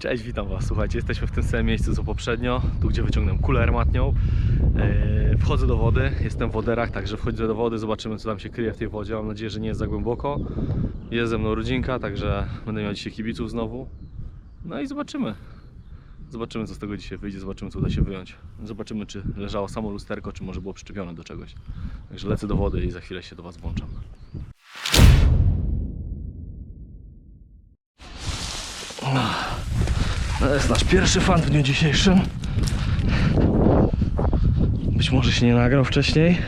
Cześć, witam Was. Słuchajcie, jesteśmy w tym samym miejscu co poprzednio, tu gdzie wyciągnąłem kulę armatnią. Eee, wchodzę do wody, jestem w woderach, także wchodzę do wody, zobaczymy co tam się kryje w tej wodzie. Mam nadzieję, że nie jest za głęboko. Jest ze mną rodzinka, także będę miał dzisiaj kibiców znowu. No i zobaczymy. Zobaczymy co z tego dzisiaj wyjdzie, zobaczymy co uda się wyjąć. Zobaczymy czy leżało samo lusterko, czy może było przyczepione do czegoś. Także lecę do wody i za chwilę się do Was włączam. To jest nasz pierwszy fan w dniu dzisiejszym. Być może się nie nagrał wcześniej.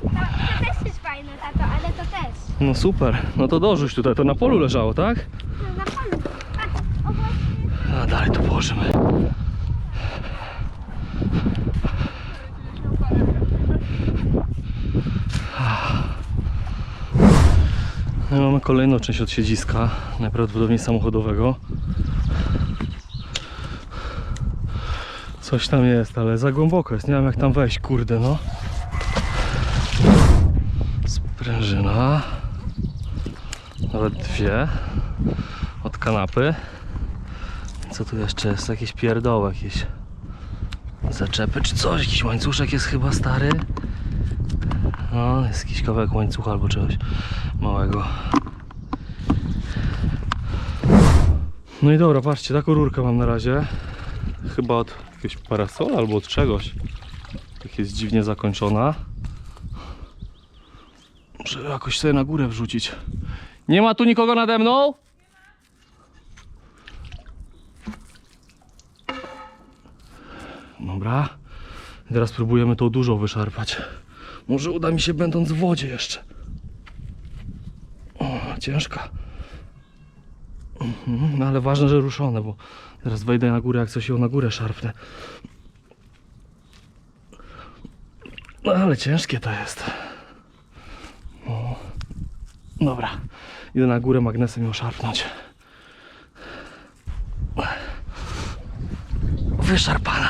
To, też jest fajne, tato, ale to też. No super, no to dorzuć tutaj, to na polu leżało, tak? No, na polu. O właśnie. A dalej to położymy. No, mamy kolejną część od siedziska, najprawdopodobniej samochodowego. Coś tam jest, ale za głęboko jest, nie wiem jak tam wejść, kurde no. Sprężyna. Nawet dwie. Od kanapy. Co tu jeszcze jest? Jakieś pierdoły, jakieś zaczepy czy coś? Jakiś łańcuszek jest chyba stary. No, jest jakiś kawałek łańcucha albo czegoś małego. No i dobra, patrzcie, taką rurkę mam na razie. Chyba od jakiegoś parasola albo od czegoś. Tak jest dziwnie zakończona. Muszę jakoś sobie na górę wrzucić. Nie ma tu nikogo nade mną? Dobra. Teraz próbujemy tą dużą wyszarpać. Może uda mi się będąc w wodzie jeszcze. O, ciężka. Mhm, No ale ważne, że ruszone, bo teraz wejdę na górę, jak coś ją na górę szarpnę. No ale ciężkie to jest. O. Dobra. Idę na górę magnesem ją szarpnąć. Wyszarpana.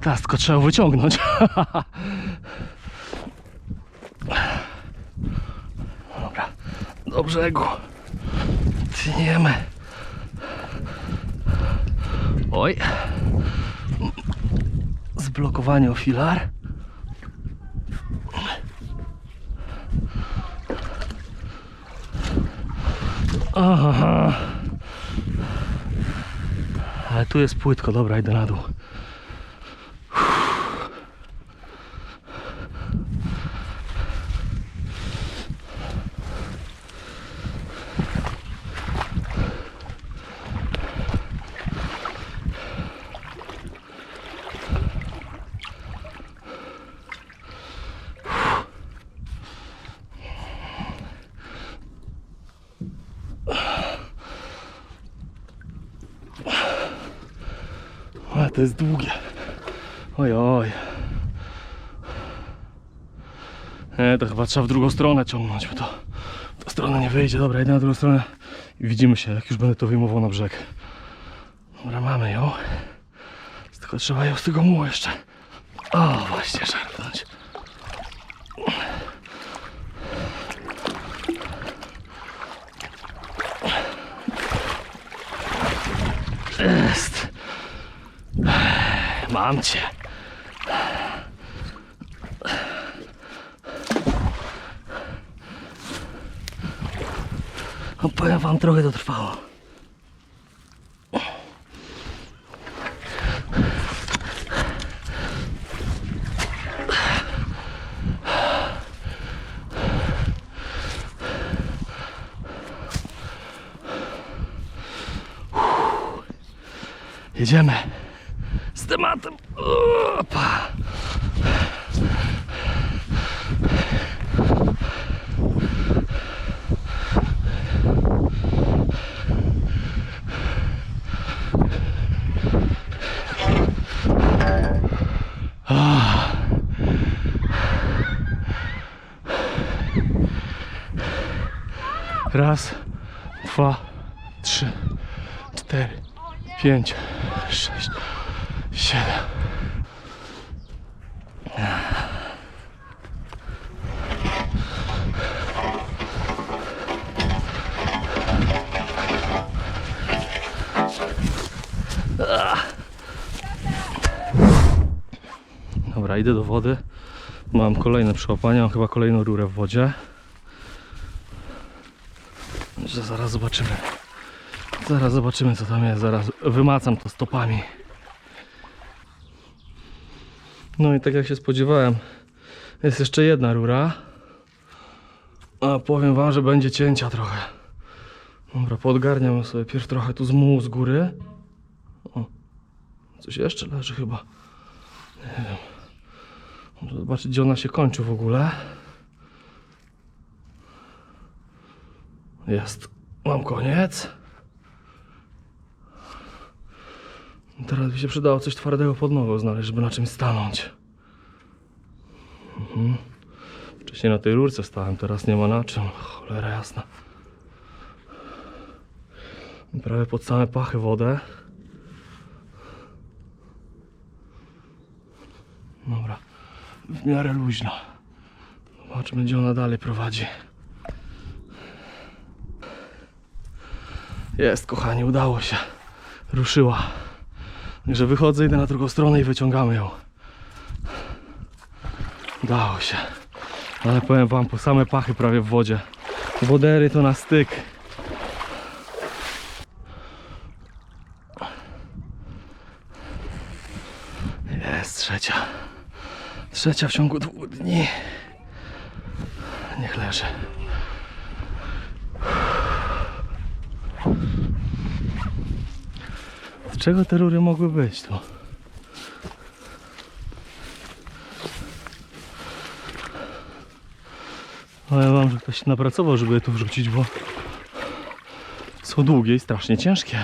Teraz tylko trzeba wyciągnąć. Dobra, do brzegu. Tniemy. Oj. Zblokowanie o filar. Aha. Ale tu jest płytko, dobra, idę na dół. Ale to jest długie. Oj, oj. Nie, to chyba trzeba w drugą stronę ciągnąć, bo to w tą stronę nie wyjdzie. Dobra, idę na drugą stronę i widzimy się, jak już będę to wyjmował na brzeg. Dobra, mamy ją. Tylko trzeba ją z tego mułu jeszcze. O, właśnie, szarpnąć. Jest. Mam cię. No wam, trochę to trwało. Jedziemy tematem. Opa. Raz, dwa, trzy, cztery, pięć, Idę do wody. Mam kolejne przyłapania, mam chyba kolejną rurę w wodzie. Że zaraz zobaczymy. Zaraz zobaczymy co tam jest, zaraz wymacam to stopami. No i tak jak się spodziewałem, jest jeszcze jedna rura. A powiem wam, że będzie cięcia trochę. Dobra, podgarniam sobie pierw trochę tu z mułu z góry. O, coś jeszcze leży chyba. Nie wiem. Muszę zobaczyć, gdzie ona się kończy w ogóle. Jest. Mam koniec. Teraz by się przydało coś twardego pod nogą znaleźć, żeby na czymś stanąć. Mhm. Wcześniej na tej rurce stałem, teraz nie ma na czym. Cholera jasna. Prawie pod same pachy wodę. Dobra, w miarę luźno. Zobaczmy, gdzie ona dalej prowadzi. Jest, kochani, udało się. Ruszyła. Także wychodzę, idę na drugą stronę i wyciągamy ją. Udało się. Ale powiem wam, po same pachy prawie w wodzie. Wodery to na styk. Jest trzecia. Trzecia w ciągu dwóch dni. Niech leży. Z czego te rury mogły być tu? Ale mam, że ktoś napracował, żeby je tu wrzucić, bo są długie i strasznie ciężkie.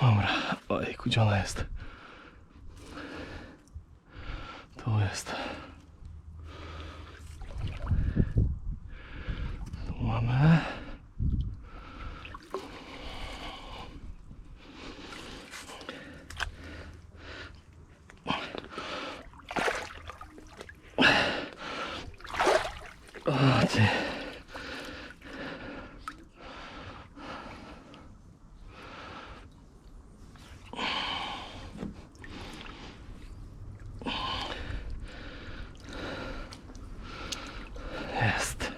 Dobra, ojej, gdzie ona jest? Tu jest. Tu mamy. O, ty. Jest.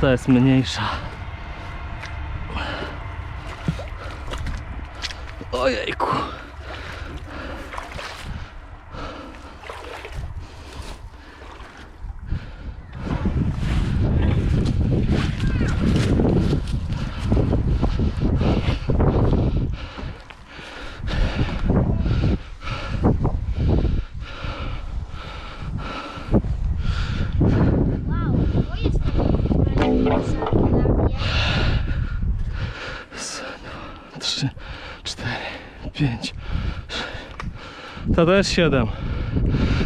To jest mniejsza. Ojejku. Wow, to jest to. Raz, dwa, trzy, cztery, pięć, sześć. Ta też siedem.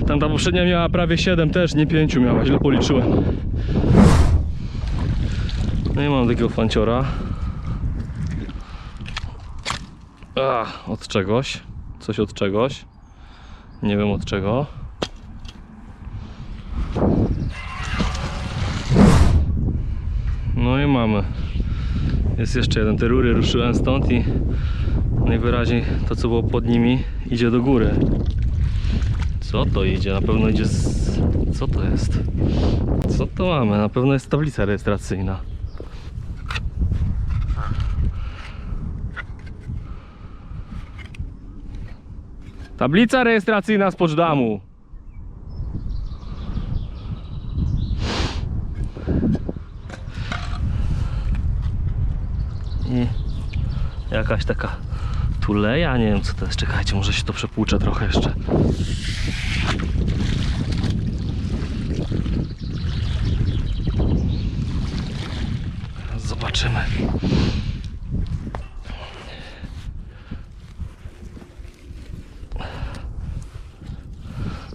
Tamta poprzednia miała prawie 7 też, nie 5 miała, źle policzyłem. No i mam takiego fanciora. A, od czegoś. Coś od czegoś. Nie wiem od czego. No i mamy. Jest jeszcze jeden. Te rury ruszyłem stąd i najwyraźniej to co było pod nimi idzie do góry. Co to idzie? Na pewno idzie z... Co to jest? Co to mamy? Na pewno jest tablica rejestracyjna. Tablica rejestracyjna z Poczdamu. Jakaś taka tuleja, nie wiem co to jest. Czekajcie, może się to przepłuczę trochę jeszcze. Zobaczymy.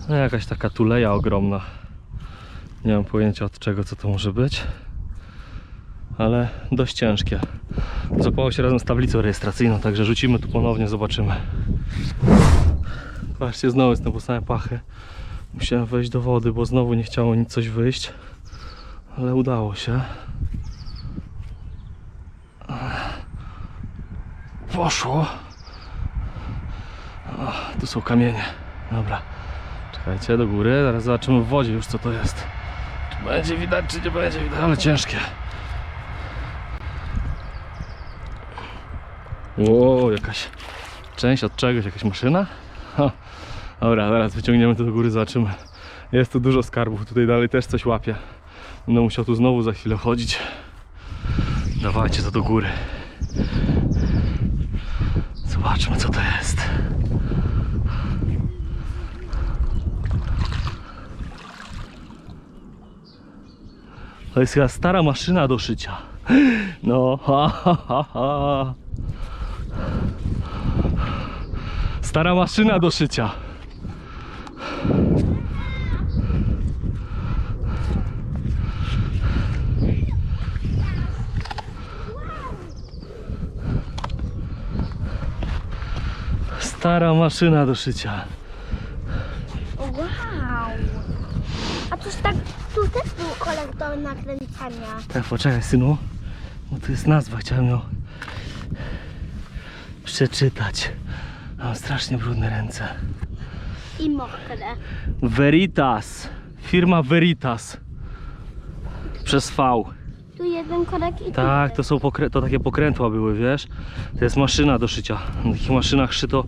No jakaś taka tuleja ogromna. Nie mam pojęcia od czego co to może być. Ale dość ciężkie. Zapało się razem z tablicą rejestracyjną, także rzucimy tu ponownie, zobaczymy. Patrzcie, znowu jestem po same pachy. Musiałem wejść do wody, bo znowu nie chciało nic coś wyjść. Ale udało się. Poszło. O, tu są kamienie. Dobra. Czekajcie do góry. Zaraz zobaczymy w wodzie już co to jest. Czy będzie widać, czy nie będzie widać, ale ciężkie. Ło, jakaś część od czegoś, jakaś maszyna? Ha. Dobra, zaraz wyciągniemy to do góry, zobaczymy. Jest tu dużo skarbów, tutaj dalej też coś łapie. Będę musiał tu znowu za chwilę chodzić. Dawajcie to do góry. Zobaczmy co to jest. To jest chyba stara maszyna do szycia. No, ha, ha, ha, ha. Stara maszyna do szycia. Stara maszyna do szycia. Wow. A coś tak, tu też był kolek do nakręcania. Tak, poczekaj synu. Bo tu jest nazwa, chciałem ją przeczytać. Mam strasznie brudne ręce. I mokre. Veritas. Firma Veritas. Przez V. Tu jeden korek i Tak, to są pokrę- to takie pokrętła były, wiesz? To jest maszyna do szycia. Na takich maszynach szyto,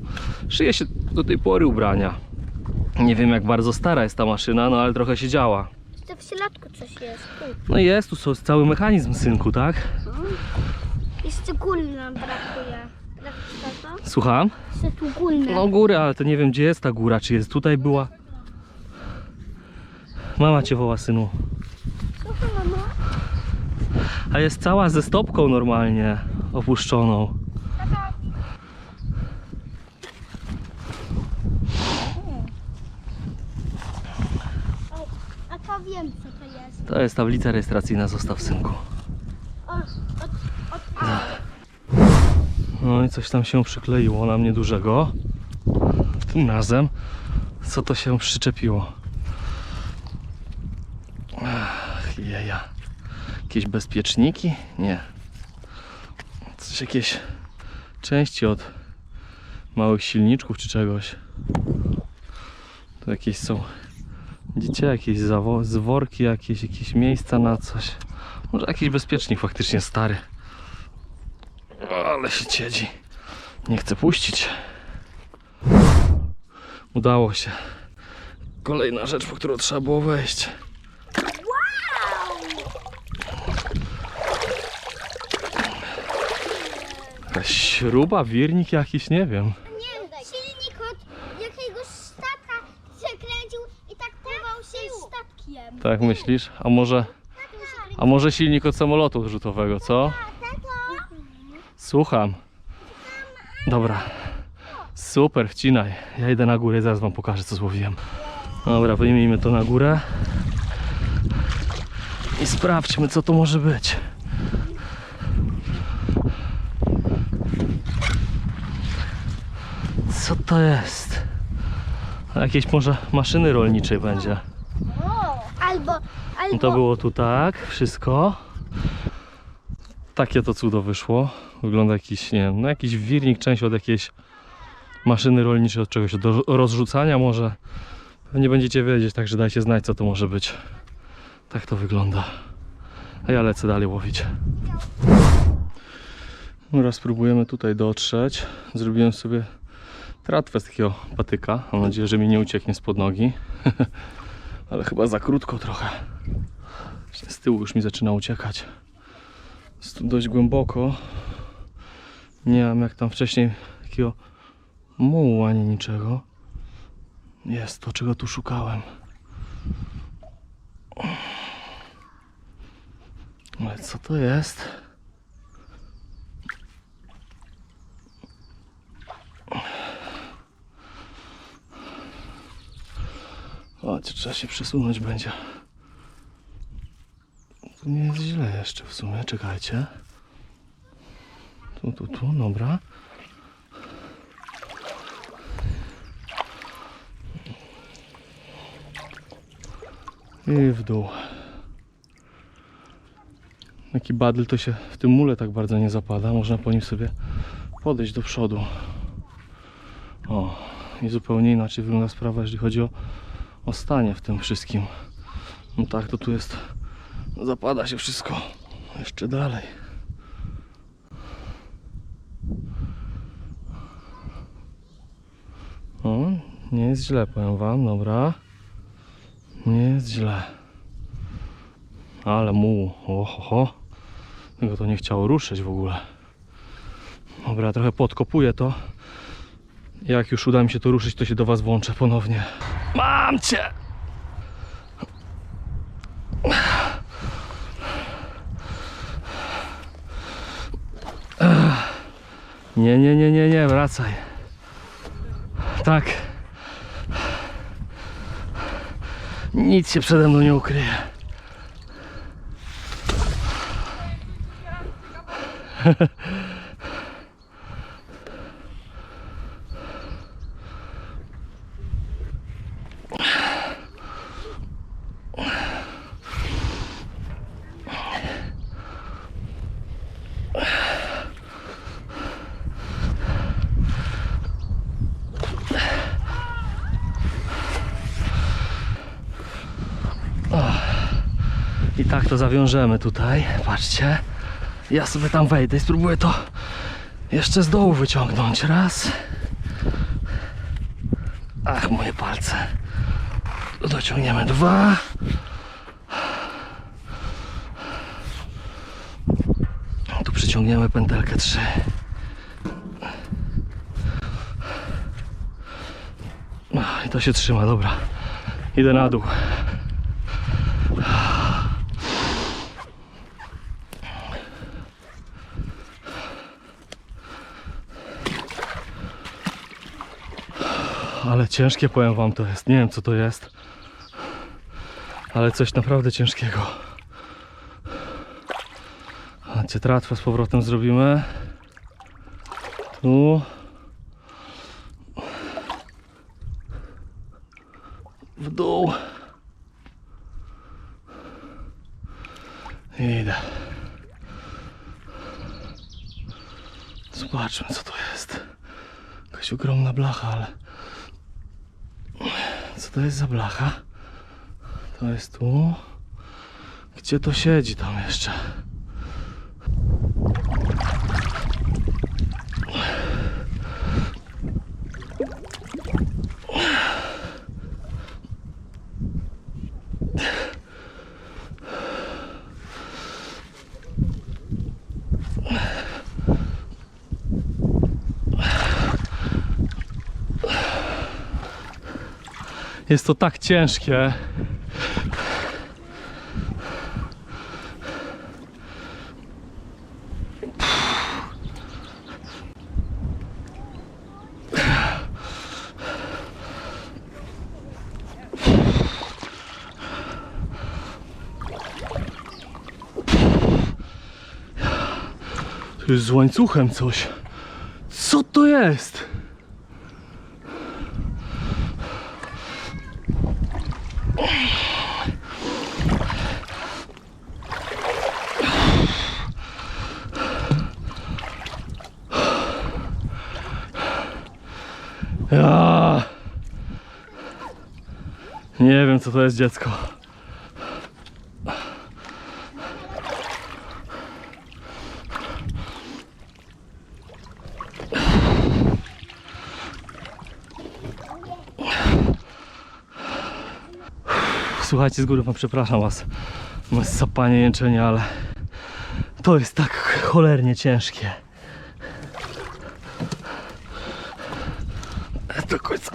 szyje się do tej pory ubrania. Nie wiem jak bardzo stara jest ta maszyna, no ale trochę się działa. Jeszcze w środku coś jest. Tu. No i jest tu są- cały mechanizm synku, tak? Jeszcze gul nam brakuje. Słucham? Jeszcze tu gulne. No góry, ale to nie wiem gdzie jest ta góra, czy jest tutaj była. Mama cię woła synu. Mama. A jest cała ze stopką normalnie opuszczoną. A to wiem co to jest. To jest tablica rejestracyjna, zostaw synku. O, od, od A. No i coś tam się przykleiło na mnie dużego. Tym razem. Co to się przyczepiło? Ach, jeja. Jakieś bezpieczniki? Nie. Coś jakieś części od małych silniczków czy czegoś. Tu jakieś są. Widzicie? Jakieś zworki, jakieś, jakieś miejsca na coś. Może jakiś bezpiecznik faktycznie stary. Ale się ciedzi. Nie chcę puścić. Udało się. Kolejna rzecz, po którą trzeba było wejść. Jakaś śruba, wirnik jakiś, nie wiem. Nie, silnik od jakiegoś statka się kręcił i tak pływał się statkiem. Tak myślisz? A może, a może silnik od samolotu rzutowego, co? Słucham. Dobra. Super, wcinaj. Ja idę na górę, zaraz wam pokażę co złowiłem. Dobra, wyjmijmy to na górę. I sprawdźmy co to może być. Co to jest? Jakieś może maszyny rolniczej będzie. Albo, albo to było tu tak, wszystko. Takie to cudo wyszło. Wygląda jakiś, nie wiem, no jakiś wirnik, część od jakiejś maszyny rolniczej, od czegoś do rozrzucania może. Pewnie będziecie wiedzieć, także dajcie znać co to może być. Tak to wygląda. A ja lecę dalej łowić. Teraz spróbujemy tutaj dotrzeć. Zrobiłem sobie tratwę z takiego patyka. Mam nadzieję, że mi nie ucieknie spod nogi. Ale chyba za krótko trochę. Z tyłu już mi zaczyna uciekać. Jest tu dość głęboko. Nie mam jak tam wcześniej takiego mułu ani niczego. Jest to, czego tu szukałem. Ale co to jest? Chodź, trzeba się przesunąć będzie. Nie jest źle jeszcze w sumie, czekajcie. Tu, tu, tu, dobra. I w dół. Taki badl to się w tym mule tak bardzo nie zapada. Można po nim sobie podejść do przodu. O, i zupełnie inaczej wygląda sprawa, jeżeli chodzi o, o stanie w tym wszystkim. No tak, to tu jest. Zapada się wszystko. Jeszcze dalej. O, nie jest źle, powiem wam, dobra. Nie jest źle. Ale mu, oho, Tego to nie chciało ruszyć w ogóle. Dobra, trochę podkopuję to. Jak już uda mi się to ruszyć, to się do was włączę ponownie. Mam cię! Nie, nie, nie, nie, nie, wracaj. Tak. Nic się przede mną nie ukryje. to zawiążemy tutaj. Patrzcie. Ja sobie tam wejdę i spróbuję to jeszcze z dołu wyciągnąć. Raz. Ach, moje palce. Dociągniemy dwa. Tu przyciągniemy pętelkę trzy. No, i to się trzyma, dobra. Idę na dół. Ale ciężkie powiem wam to jest. Nie wiem co to jest. Ale coś naprawdę ciężkiego. Chodźcie, tratwę z powrotem zrobimy. Tu. W dół. I idę. Zobaczmy co to jest. Jakaś ogromna blacha, ale... Co to jest za blacha? To jest tu. Gdzie to siedzi tam jeszcze? Jest to tak ciężkie. Z łańcuchem coś. Co to jest? Ja. Nie wiem co to jest dziecko. Słuchajcie, z góry wam przepraszam was. Moje sapanie, jęczenie, ale to jest tak cholernie ciężkie. Do końca.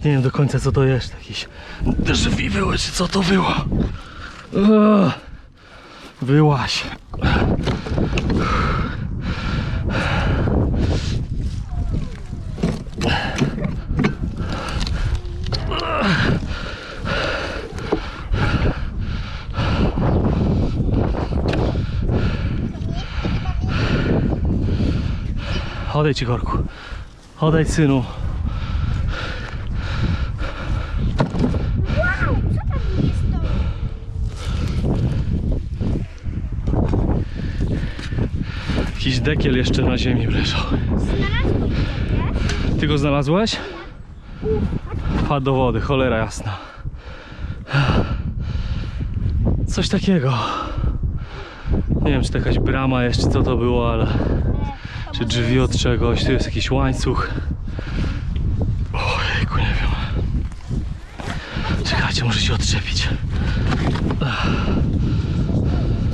Nawet nie wiem do końca co to jest. Jakieś drzwi były, czy co to było? Wyłaś. Odejdź Igorku, odejdź synu. Dekiel jeszcze na ziemi leżał. Ty go znalazłeś? Wpadł do wody, cholera jasna. Coś takiego. Nie wiem, czy to jakaś brama jest, czy co to było, ale... Czy drzwi od czegoś, tu jest jakiś łańcuch. Ojejku, nie wiem. Czekajcie, muszę się odczepić.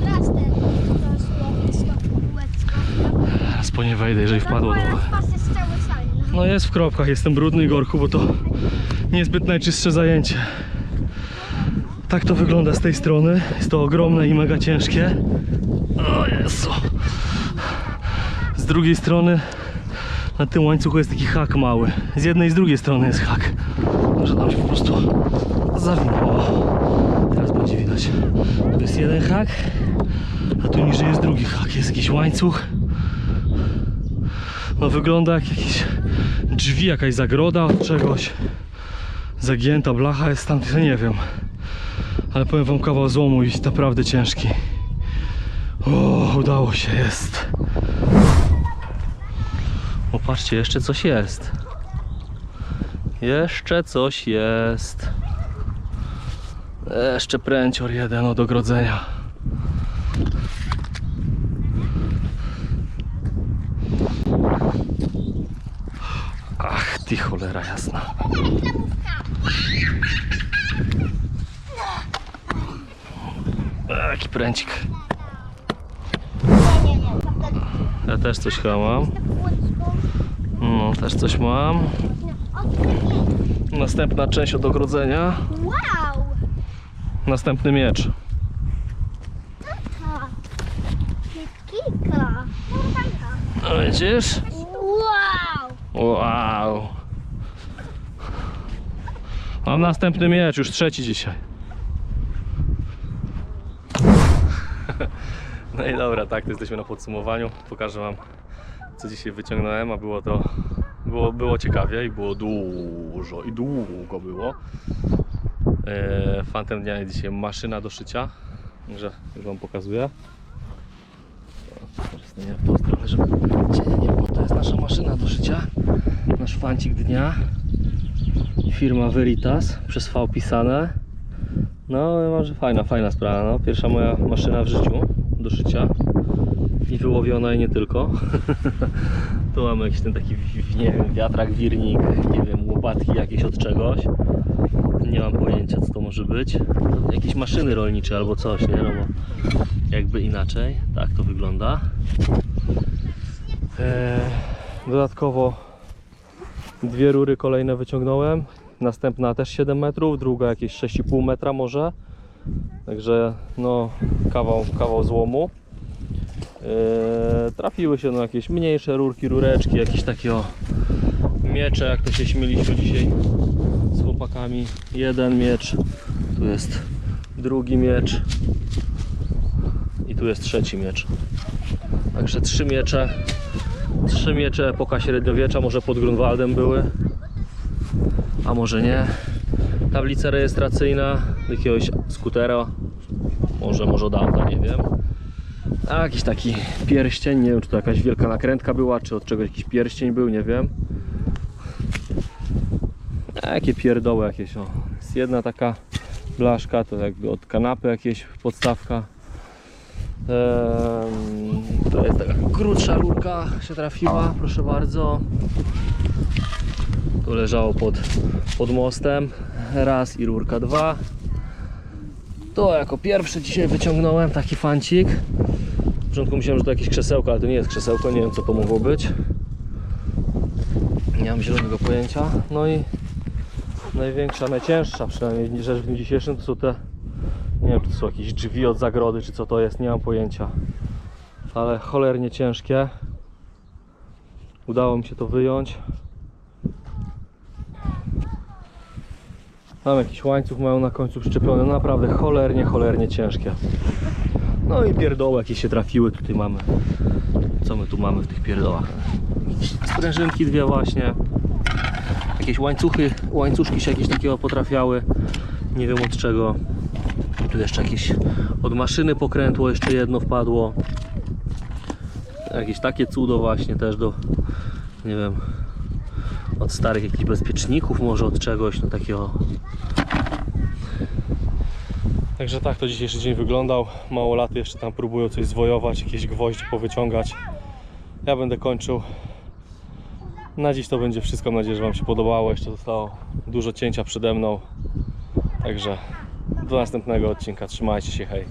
Teraz ten, to słowo, stopko, kółeczko. Teraz po nie wejdę, jeżeli wpadło cały cały. No jest w kropkach, jestem brudny Igorku, bo to niezbyt najczystsze zajęcie. Tak to wygląda z tej strony. Jest to ogromne i mega ciężkie. O Jezu. Z drugiej strony na tym łańcuchu jest taki hak mały. Z jednej i z drugiej strony jest hak. Może tam się po prostu zawinęło. Teraz będzie widać. Tu jest jeden hak, a tu niżej jest drugi hak. Jest jakiś łańcuch. No wygląda jak jakieś drzwi, jakaś zagroda od czegoś. Zagięta blacha jest tam, nie wiem. Ale powiem wam kawał złomu i naprawdę ciężki. O, udało się, jest. O, patrzcie, jeszcze coś jest. Jeszcze coś jest. Jeszcze pręcior jeden od ogrodzenia. Ach, ty cholera jasna. A, Jaki pręcik. Ja też coś chyba mam. No, też coś mam. Następna część od ogrodzenia. Wow! Następny miecz. Kika. No widzisz? Wow! Wow. Mam następny miecz, już trzeci dzisiaj. No i dobra, tak, to jesteśmy na podsumowaniu. Pokażę Wam, co dzisiaj wyciągnąłem, a było to, było, było ciekawie i było dużo i długo było. E, fantem dnia jest dzisiaj maszyna do szycia, także już Wam pokazuję. Teraz nie w tą stronę, żeby. To jest nasza maszyna do szycia, nasz fancik dnia. Firma Veritas, przez V pisane. No, ja mam, że fajna, fajna sprawa. No. Pierwsza moja maszyna w życiu do szycia. I wyłowiona i nie tylko. tu mamy jakiś ten taki, nie wiem, wiatrak, wirnik, nie wiem, łopatki jakieś od czegoś. Nie mam pojęcia, co to może być. Jakieś maszyny rolnicze albo coś, nie? No bo jakby inaczej. Tak to wygląda. Eee, dodatkowo dwie rury kolejne wyciągnąłem. Następna też 7 metrów, druga jakieś 6,5 metra może. Także no kawał, kawał złomu. Eee, trafiły się no jakieś mniejsze rurki, rureczki, jakieś takie o miecze, jak to się śmieliśmy dzisiaj z chłopakami. Jeden miecz, tu jest drugi miecz i tu jest trzeci miecz. Także trzy miecze. Trzy miecze epoka średniowiecza, może pod Grunwaldem były, a może nie. Tablica rejestracyjna jakiegoś skutera, może, może od nie wiem. A jakiś taki pierścień, nie wiem czy to jakaś wielka nakrętka była, czy od czegoś jakiś pierścień był, nie wiem. A jakie pierdoły jakieś, o. Jest jedna taka blaszka, to jakby od kanapy jakieś podstawka. Ehm, to jest taka krótsza rurka się trafiła, proszę bardzo. Tu leżało pod, pod mostem. Raz i rurka dwa. To jako pierwszy dzisiaj wyciągnąłem taki fancik. W początku myślałem, że to jakieś krzesełko, ale to nie jest krzesełko, nie wiem co to mogło być. Nie mam zielonego pojęcia. No i największa, najcięższa przynajmniej rzecz w dniu dzisiejszym to są te nie wiem, czy to są jakieś drzwi od zagrody, czy co to jest, nie mam pojęcia. Ale cholernie ciężkie. Udało mi się to wyjąć. Tam jakiś łańcuch mają na końcu przyczepiony, naprawdę cholernie, cholernie ciężkie. No i pierdoły jakieś się trafiły, tutaj mamy. Co my tu mamy w tych pierdołach? Sprężynki dwie właśnie. Jakieś łańcuchy, łańcuszki się jakieś takiego potrafiały. Nie wiem od czego. Tu jeszcze jakieś od maszyny pokrętło jeszcze jedno wpadło. Jakieś takie cudo właśnie też do, nie wiem, od starych jakichś bezpieczników może od czegoś, no takiego. Także tak to dzisiejszy dzień wyglądał. Małolaty jeszcze tam próbują coś zwojować, jakieś gwoździe powyciągać. Ja będę kończył. Na dziś to będzie wszystko. Mam nadzieję, że Wam się podobało. Jeszcze zostało dużo cięcia przede mną. Także do następnego odcinka. Trzymajcie się, hej.